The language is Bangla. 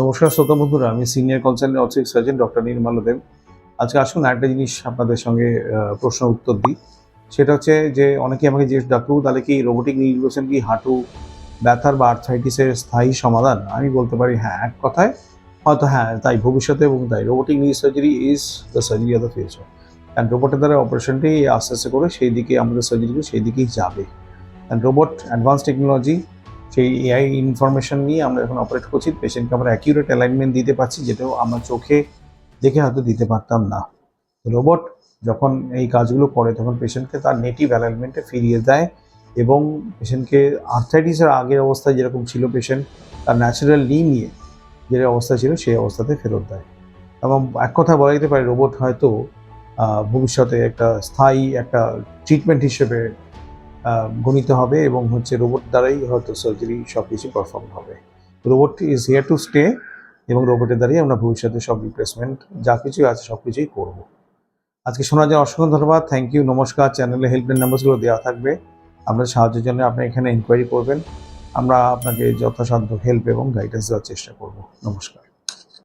নমস্কার শ্রোতা বন্ধুরা, আমি সিনিয়র কনসার্নের অথরিক সার্জন ডক্টর নির্মল দেব। আজকে আসুন একটা জিনিস আপনাদের সঙ্গে প্রশ্ন উত্তর দিই। সেটা হচ্ছে যে অনেকে আমাকে জিজ্ঞেস, ডাক্তারবাবু, তাহলে কি রোবোটিক নিউরোসেন কি হাঁটু, ব্যথার বা আর্থাইটিসের স্থায়ী সমাধান? আমি বলতে পারি হ্যাঁ এক কথায় হয়তো হ্যাঁ তাই ভবিষ্যতে এবং তাই। Robotic new surgery is the surgery of the future and রোবটের দ্বারা অপারেশনটি আস্তে আস্তে করে সেই দিকে, আমাদের সার্জারিগুলো সেই দিকেই যাবে। অ্যান্ড রোবট অ্যাডভান্স টেকনোলজি সেই এআই ইনফরমেশন নিয়ে আমরা এখন অপারেট করছি। পেশেন্টকে আমরা অ্যাকিউরেট অ্যালাইনমেন্ট দিতে পারছি, যেটাও আমরা চোখে দেখে হয়তো দিতে পারতাম না। রোবট যখন এই কাজগুলো করে, তখন পেশেন্টকে তার নেটিভ অ্যালাইনমেন্টে ফিরিয়ে দেয় এবং পেশেন্টকে আর্থাইটিসের আগের অবস্থায় যেরকম ছিল পেশেন্ট তার ন্যাচারাল নি নিয়ে যে অবস্থা ছিল, সেই অবস্থাতে ফেরত দেয়। এবং এক কথা বলা যেতে পারে রোবট হয়তো ভবিষ্যতে একটা স্থায়ী একটা ট্রিটমেন্ট হিসেবে গণিত হবে এবং হচ্ছে রোবট দ্বারাই হয়তো সার্জারি সব কিছু পারফর্ম হবে। Robot is here to stay এবং রোবটের দ্বারাই আমরা ভবিষ্যতে সব রিপ্লেসমেন্ট যা কিছুই আছে সব কিছুই করব। আজকে শোনার জন্য অসংখ্য ধন্যবাদ। থ্যাংক ইউ নমস্কার। চ্যানেলে হেল্পলাইন নাম্বারগুলো দেওয়া থাকবে। আপনাদের সাহায্যের জন্য আপনি এখানে ইনকোয়ারি করবেন। আমরা আপনাকে যথাসাধ্য হেল্প এবং গাইডেন্স দেওয়ার চেষ্টা করব। নমস্কার।